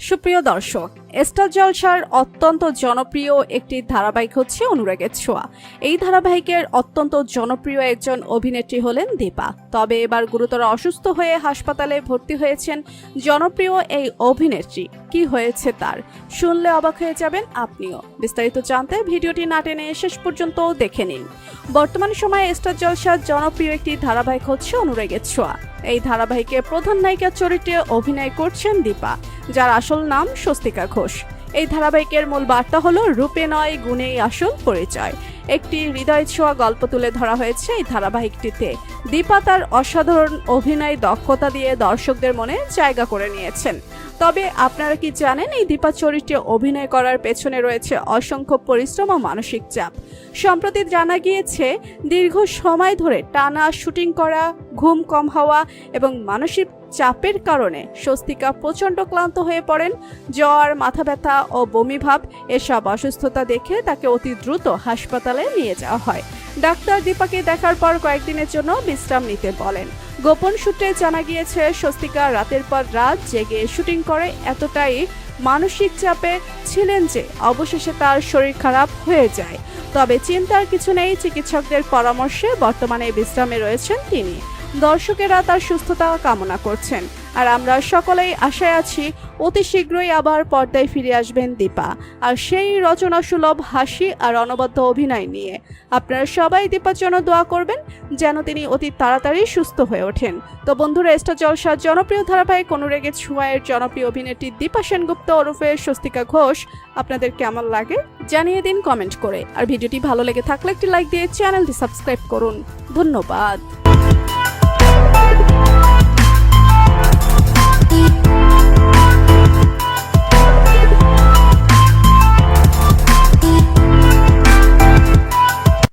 সুপ্রিয় দর্শক, এস্টার জলসার অত্যন্ত জনপ্রিয় একটি ধারাবাহিক হচ্ছে অনুরাগের ছোঁয়া। এই ধারাবাহিকের অত্যন্ত জনপ্রিয় একজন অভিনেত্রী হলেন দীপা। তবে এবার গুরুতর অসুস্থ হয়ে হাসপাতালে ভর্তি হয়েছেন জনপ্রিয় এই অভিনেত্রী। কি হয়েছে তার? শুনলে অবাক হয়ে যাবেন আপনিও। বিস্তারিত জানতে ভিডিওটি না টেনে শেষ পর্যন্ত দেখে নিন। বর্তমান সময়ে স্টার জলসার জনপ্রিয় একটি ধারাবাহিক হচ্ছে অনুরাগের ছোঁয়া। এই ধারাবাহিকে প্রধান নায়িকার চরিত্রে অভিনয় করছেন দীপা, যার আসল নাম স্বস্তিকা ঘোষ। এই ধারাবাহিকের মূল বার্তা হলো রূপে নয়, গুণেই আসল পরিচয়। একটি হৃদয় ছোঁয়া গল্প তুলে ধরা হয়েছে এই ধারাবাহিকটিতে। দীপা তার অসাধারণ অভিনয় দক্ষতা দিয়ে দর্শকদের মনে জায়গা করে নিয়েছেন। তবে আপনারা কি জানেন এই দীপা চরিত্রে অভিনয় করার পেছনে রয়েছে অসংখ্য পরিশ্রম ও মানসিক চাপ? সম্প্রতি জানা গিয়েছে, দীর্ঘ সময় ধরে টানা শুটিং করা, ঘুম কম হওয়া এবং মানসিক চাপের কারণে স্বস্তিকা প্রচণ্ড ক্লান্ত হয়ে পড়েন। জ্বর মাথা ব্যথা ও বমিভাব এসব অসুস্থতা দেখে তাকে অতি দ্রুত হাসপাতালে নিয়ে যাওয়া হয়। ডাক্তার দীপাকে দেখার পর কয়েকদিনের জন্য বিশ্রাম নিতে বলেন। গোপন সূত্রে জানা গিয়েছে, স্বস্তিকা রাতের পর রাত জেগে শুটিং করে এতটাই মানসিক চাপে ছিলেন যে অবশেষে তার শরীর খারাপ হয়ে যায়। তবে চিন্তার কিছু নেই, চিকিৎসকদের পরামর্শে বর্তমানে বিশ্রামে রয়েছেন তিনি। দর্শকেরা তার সুস্থতা কামনা করছেন। আর আমরা সকলেই আশায় আছি, অতি শীঘ্রই আবার পর্দায় ফিরে আসবেন দীপা। আর সেই রচনা সুলভ, হাসি আর অনবদ্য অভিনয় নিয়ে। আপনারা সবাই দীপার জন্য দোয়া করবেন, যেন তিনি অতি তাড়াতাড়ি সুস্থ হয়ে ওঠেন। তো বন্ধুরা স্টার জলসার জনপ্রিয় ধারাবাহিক অনুরেগে ছোঁয়ায়ের জনপ্রিয় অভিনেত্রী দীপা সেনগুপ্ত ওরফে স্বস্তিকা ঘোষ, আপনাদের কেমন লাগে জানিয়ে দিন কমেন্ট করে। আর ভিডিওটি ভালো লেগে থাকলে একটি লাইক দিয়ে চ্যানেলটি সাবস্ক্রাইব করুন। ধন্যবাদ।